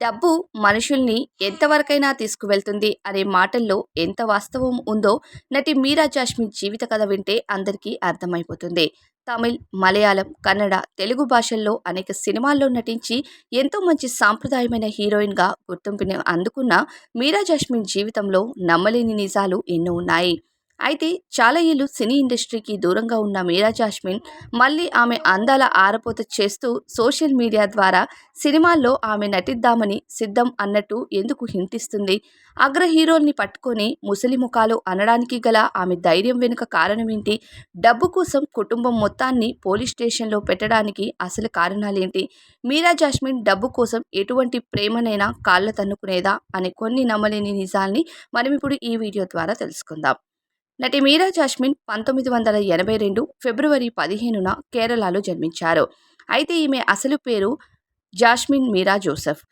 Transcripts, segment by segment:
డబ్బు మనుషుల్ని ఎంతవరకైనా తీసుకువెళ్తుంది అనే మాటల్లో ఎంత వాస్తవం ఉందో నటి మీరా జాస్మిన్ జీవిత కథ వింటే అందరికీ అర్థమైపోతుంది. తమిళ్ మలయాళం కన్నడ తెలుగు భాషల్లో అనేక సినిమాల్లో నటించి ఎంతో మంచి సాంప్రదాయమైన హీరోయిన్గా గుర్తింపుని అందుకున్న మీరా జాస్మిన్ జీవితంలో నమ్మలేని నిజాలు ఎన్నో ఉన్నాయి. అయితే చాలా ఏళ్ళు సినీ ఇండస్ట్రీకి దూరంగా ఉన్న మీరా జాస్మిన్ మళ్ళీ ఆమె అందాల ఆరపోత చేస్తూ సోషల్ మీడియా ద్వారా సినిమాల్లో ఆమె నటిద్దామని సిద్ధం అన్నట్టు ఎందుకు హింటిస్తుంది? అగ్ర హీరోల్ని పట్టుకొని ముసలి ముఖాలు అనడానికి గల ఆమె ధైర్యం వెనుక కారణం ఏంటి? డబ్బు కోసం కుటుంబం మొత్తాన్ని పోలీస్ స్టేషన్లో పెట్టడానికి అసలు కారణాలేంటి? మీరా జాస్మిన్ డబ్బు కోసం ఎటువంటి ప్రేమనైనా కాళ్ళ తన్నుకునేదా? అనే కొన్ని నమ్మలేని నిజాల్ని మనం ఇప్పుడు ఈ వీడియో ద్వారా తెలుసుకుందాం. నటి మీరా జాస్మిన్ పంతొమ్మిది వందల ఎనభై రెండు ఫిబ్రవరి పదిహేనున కేరళలో జన్మించారు. అయితే ఈమె అసలు పేరు జాస్మిన్ మీరా జోసెఫ్.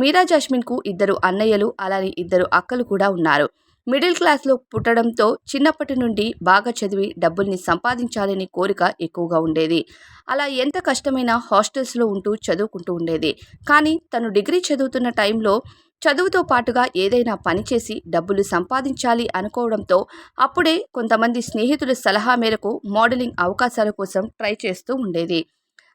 మీరా జాస్మిన్కు ఇద్దరు అన్నయ్యలు అలానే ఇద్దరు అక్కలు కూడా ఉన్నారు. మిడిల్ క్లాస్లో పుట్టడంతో చిన్నప్పటి నుండి బాగా చదివి డబ్బుల్ని సంపాదించాలనే కోరిక ఎక్కువగా ఉండేది. అలా ఎంత కష్టమైనా హాస్టల్స్లో ఉంటూ చదువుకుంటూ ఉండేది. కానీ తను డిగ్రీ చదువుతున్న టైంలో చదువుతో పాటుగా ఏదైనా పని చేసి డబ్బులు సంపాదించాలి అనుకోవడంతో అప్పుడే కొంతమంది స్నేహితుల సలహా మేరకు మోడలింగ్ అవకాశాల కోసం ట్రై చేస్తూ ఉండేది.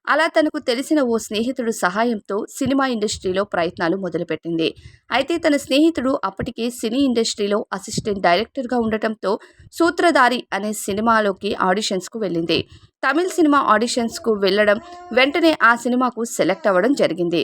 అలా తనకు తెలిసిన ఓ స్నేహితుడు సహాయంతో సినిమా ఇండస్ట్రీలో ప్రయత్నాలు మొదలుపెట్టింది. అయితే తన స్నేహితుడు అప్పటికే సినీ ఇండస్ట్రీలో అసిస్టెంట్ డైరెక్టర్గా ఉండటంతో సూత్రధారి అనే సినిమాలోకి ఆడిషన్స్కు వెళ్ళింది. తమిళ్ సినిమా ఆడిషన్స్కు వెళ్ళడం వెంటనే ఆ సినిమాకు సెలెక్ట్ అవ్వడం జరిగింది.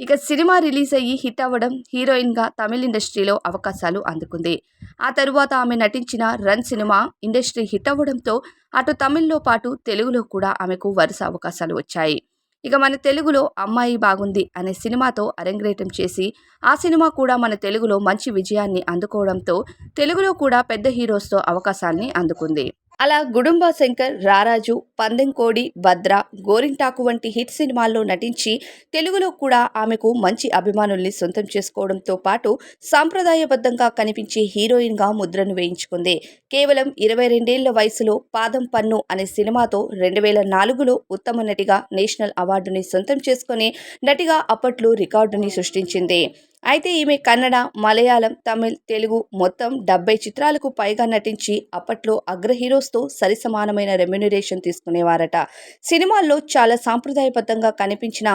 ఇక సినిమా రిలీజ్ అయ్యి హిట్ అవ్వడం హీరోయిన్గా తమిళ ఇండస్ట్రీలో అవకాశాలు అందుకుంది. ఆ తరువాత ఆమె నటించిన రన్ సినిమా ఇండస్ట్రీ హిట్ అవ్వడంతో అటు తమిళ్ళో పాటు తెలుగులో కూడా ఆమెకు వరుస అవకాశాలు వచ్చాయి. ఇక మన తెలుగులో అమ్మాయి బాగుంది అనే సినిమాతో అరంగేటం చేసి ఆ సినిమా కూడా మన తెలుగులో మంచి విజయాన్ని అందుకోవడంతో తెలుగులో కూడా పెద్ద హీరోస్తో అవకాశాన్ని అందుకుంది. అలా గుడుంబ శంకర్ రారాజు పందెంకోడి భద్ర గోరింటాకు వంటి హిట్ సినిమాల్లో నటించి తెలుగులో కూడా ఆమెకు మంచి అభిమానుల్ని సొంతం చేసుకోవడంతో పాటు సాంప్రదాయబద్ధంగా కనిపించే హీరోయిన్గా ముద్రను వేయించుకుంది. కేవలం ఇరవై రెండేళ్ళ వయసులో పాదం పన్ను అనే సినిమాతో రెండు వేల నాలుగులో ఉత్తమ నటిగా నేషనల్ అవార్డుని సొంతం చేసుకుని నటిగా అప్పట్లో రికార్డుని సృష్టించింది. అయితే ఈమె కన్నడ మలయాళం తమిళ్ తెలుగు మొత్తం డెబ్బై చిత్రాలకు పైగా నటించి అప్పట్లో అగ్ర హీరోస్తో సరిసమానమైన రెమ్యునరేషన్ తీసుకునేవారట. సినిమాల్లో చాలా సాంప్రదాయబద్ధంగా కనిపించిన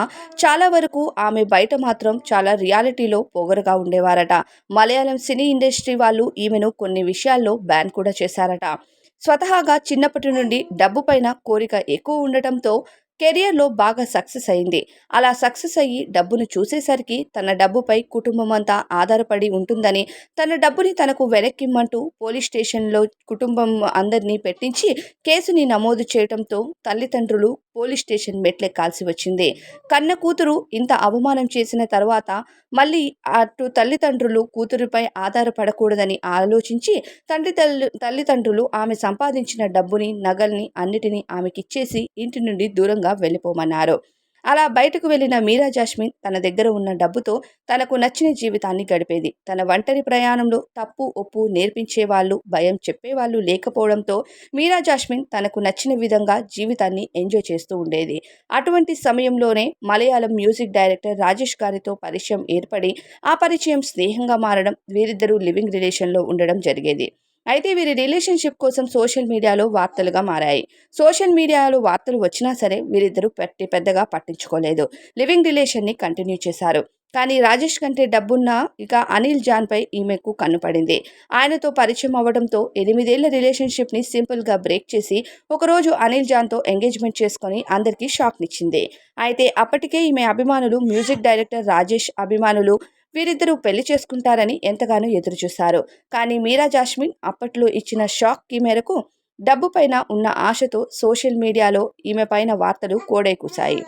చాలా వరకు ఆమె బయట మాత్రం చాలా రియాలిటీలో పొగరుగా ఉండేవారట. మలయాళం సినీ ఇండస్ట్రీ వాళ్ళు ఈమెను కొన్ని విషయాల్లో బ్యాన్ కూడా చేశారట. స్వతహాగా చిన్నప్పటి నుండి డబ్బు పైన కోరిక ఎక్కువ ఉండటంతో కెరియర్లో బాగా సక్సెస్ అయింది. అలా సక్సెస్ అయ్యి డబ్బును చూసేసరికి తన డబ్బుపై కుటుంబం అంతా ఆధారపడి ఉంటుందని తన డబ్బుని తనకు వెనక్కిమ్మంటూ పోలీస్ స్టేషన్లో కుటుంబం అందరినీ పెట్టించి కేసుని నమోదు చేయడంతో తల్లిదండ్రులు పోలీస్ స్టేషన్ మెట్లెక్కాల్సి వచ్చింది. కన్న కూతురు ఇంత అవమానం చేసిన తర్వాత మళ్ళీ అటు తల్లిదండ్రులు కూతురుపై ఆధారపడకూడదని ఆలోచించి తండ్రి తల్లి తల్లిదండ్రులు ఆమె సంపాదించిన డబ్బుని నగల్ని అన్నిటినీ ఆమెకిచ్చేసి ఇంటి నుండి దూరంగా వెళ్ళిపోమన్నారు. అలా బయటకు వెళ్ళిన మీరా జాస్మిన్ తన దగ్గర ఉన్న డబ్బుతో తనకు నచ్చిన జీవితాన్ని గడిపేది. తన ఒంటరి ప్రయాణంలో తప్పు ఒప్పు నేర్పించేవాళ్ళు భయం చెప్పేవాళ్ళు లేకపోవడంతో మీరా జాస్మిన్ తనకు నచ్చిన విధంగా జీవితాన్ని ఎంజాయ్ చేస్తూ ఉండేది. అటువంటి సమయంలోనే మలయాళం మ్యూజిక్ డైరెక్టర్ రాజేష్ గారితో పరిచయం ఏర్పడి ఆ పరిచయం స్నేహంగా మారడం వీరిద్దరూ లివింగ్ రిలేషన్లో ఉండడం జరిగేది. అయితే వీరి రిలేషన్షిప్ కోసం సోషల్ మీడియాలో వార్తలుగా మారాయి. సోషల్ మీడియాలో వార్తలు వచ్చినా సరే వీరిద్దరూ పెట్టి పెద్దగా పట్టించుకోలేదు. లివింగ్ రిలేషన్ని కంటిన్యూ చేశారు. కానీ రాజేష్ కంటే డబ్బున్న ఇక అనిల్ జాన్పై ఈమెకు కన్నుపడింది ఆయనతో పరిచయం అవ్వడంతో ఎనిమిదేళ్ళ రిలేషన్షిప్ని సింపుల్గా బ్రేక్ చేసి ఒకరోజు అనిల్ జాన్తో ఎంగేజ్మెంట్ చేసుకొని అందరికీ షాక్నిచ్చింది. అయితే అప్పటికే ఈమె అభిమానులు మ్యూజిక్ డైరెక్టర్ రాజేష్ అభిమానులు వీరిద్దరూ పెళ్ళి చేసుకుంటారని ఎంతగానో ఎదురుచూశారు. కానీ మీరా జాస్మిన్ అప్పట్లో ఇచ్చిన షాక్కి మేరకు డబ్బు పైన ఉన్న ఆశతో సోషల్ మీడియాలో ఈమె పైన వార్తలు కోడైకూశాయి.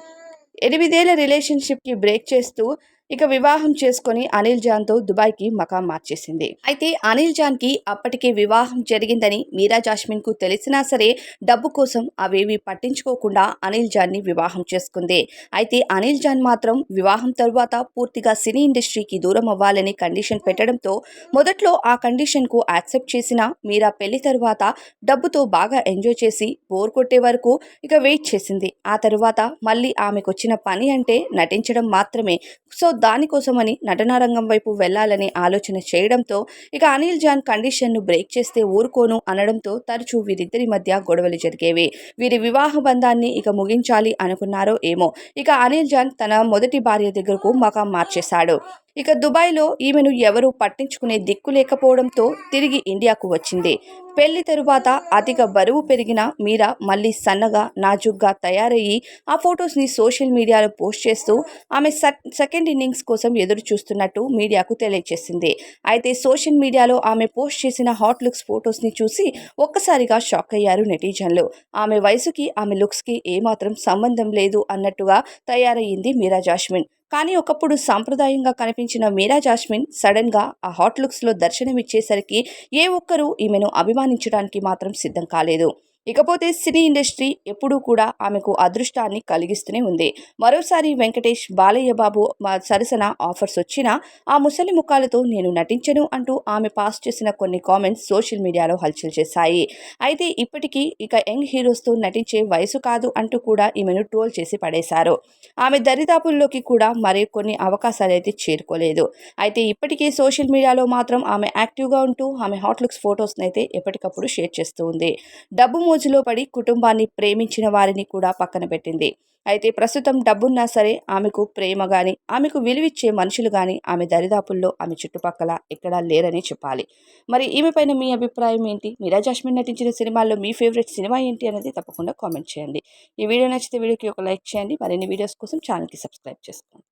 ఎనిమిదేళ్ళ రిలేషన్షిప్కి బ్రేక్ చేస్తూ ఇక వివాహం చేసుకొని అనిల్ జాన్తో దుబాయ్కి మకాం మార్చేసింది. అయితే అనిల్ జాన్కి అప్పటికే వివాహం జరిగిందని మీరా జాస్మిన్కు తెలిసినా సరే డబ్బు కోసం అవేవి పట్టించుకోకుండా అనిల్ జాన్ని వివాహం చేసుకుంది. అయితే అనిల్ జాన్ మాత్రం వివాహం తరువాత పూర్తిగా సినీ ఇండస్ట్రీకి దూరం అవ్వాలని కండిషన్ పెట్టడంతో మొదట్లో ఆ కండిషన్కు యాక్సెప్ట్ చేసిన మీరా పెళ్ళి తరువాత డబ్బుతో బాగా ఎంజాయ్ చేసి బోర్ కొట్టే వరకు ఇక వెయిట్ చేసింది. ఆ తరువాత మళ్ళీ ఆమెకు వచ్చిన పని అంటే నటించడం మాత్రమే. సో దానికోసమని నటనారంగం వైపు వెళ్ళాలని ఆలోచన చేయడంతో ఇక అనిల్ జాన్ కండిషన్ను బ్రేక్ చేస్తే ఊరుకోను అనడంతో తరచూ వీరిద్దరి మధ్య గొడవలు జరిగేవి. వీరి వివాహ బంధాన్ని ఇక ముగించాలి అనుకున్నారో ఏమో. ఇక అనిల్ జాన్ తన మొదటి భార్య దగ్గరకు మకాం మార్చేశాడు. ఇక దుబాయ్లో ఈమెను ఎవరూ పట్టించుకునే దిక్కు లేకపోవడంతో తిరిగి ఇండియాకు వచ్చింది. పెళ్ళి తరువాత అధిక బరువు పెరిగిన మీరా మళ్ళీ సన్నగా నాజుగ్గా తయారయ్యి ఆ ఫొటోస్ని సోషల్ మీడియాలో పోస్ట్ చేస్తూ ఆమె సెకండ్ ఇన్నింగ్స్ కోసం ఎదురు చూస్తున్నట్టు మీడియాకు తెలియజేసింది అయితే సోషల్ మీడియాలో ఆమె పోస్ట్ చేసిన హాట్ లుక్స్ ఫొటోస్ని చూసి ఒక్కసారిగా షాక్ అయ్యారు నెటిజన్లు. ఆమె వయసుకి ఆమె లుక్స్కి ఏమాత్రం సంబంధం లేదు అన్నట్టుగా తయారయ్యింది మీరా జాస్మిన్. కానీ ఒకప్పుడు సాంప్రదాయంగా కనిపించిన మీరా జాస్మిన్ సడన్గా ఆ హాట్ లుక్స్లో దర్శనమిచ్చేసరికి ఏ ఒక్కరూ ఈమెను అభిమానించడానికి మాత్రం సిద్ధం కాలేదు. ఇకపోతే సినీ ఇండస్ట్రీ ఎప్పుడూ కూడా ఆమెకు అదృష్టాన్ని కలిగిస్తూనే ఉంది. మరోసారి వెంకటేష్ బాలయ్య బాబు మా సరసన ఆఫర్స్ వచ్చినా ఆ ముసలి ముఖాలతో నేను నటించను అంటూ ఆమె పాస్ చేసిన కొన్ని కామెంట్స్ సోషల్ మీడియాలో హల్చల్ చేశాయి. అయితే ఇప్పటికీ ఇక యంగ్ హీరోస్తో నటించే వయసు కాదు అంటూ కూడా ఈమెను ట్రోల్ చేసి పడేశారు. ఆమె దరిదాపుల్లోకి కూడా మరి కొన్ని అవకాశాలు అయితే చేరుకోలేదు. అయితే ఇప్పటికీ సోషల్ మీడియాలో మాత్రం ఆమె యాక్టివ్గా ఉంటూ ఆమె హాట్ లుక్స్ ఫొటోస్ని అయితే ఎప్పటికప్పుడు షేర్ చేస్తూ ఉంది. డబ్బు మోజులో పడి కుటుంబాన్ని ప్రేమించిన వారిని కూడా పక్కన పెట్టింది. అయితే ప్రస్తుతం డబ్బున్నా సరే ఆమెకు ప్రేమ కానీ ఆమెకు విలువిచ్చే మనుషులు కానీ ఆమె దరిదాపుల్లో ఆమె చుట్టుపక్కల ఎక్కడా లేరని చెప్పాలి. మరి ఈమె పైన మీ అభిప్రాయం ఏంటి? మీరా జాస్మిన్ నటించిన సినిమాల్లో మీ ఫేవరెట్ సినిమా ఏంటి అనేది తప్పకుండా కామెంట్ చేయండి. ఈ వీడియో నచ్చితే వీడియోకి ఒక లైక్ చేయండి. మరిన్ని వీడియోస్ కోసం ఛానల్కి సబ్స్క్రైబ్ చేసుకోండి.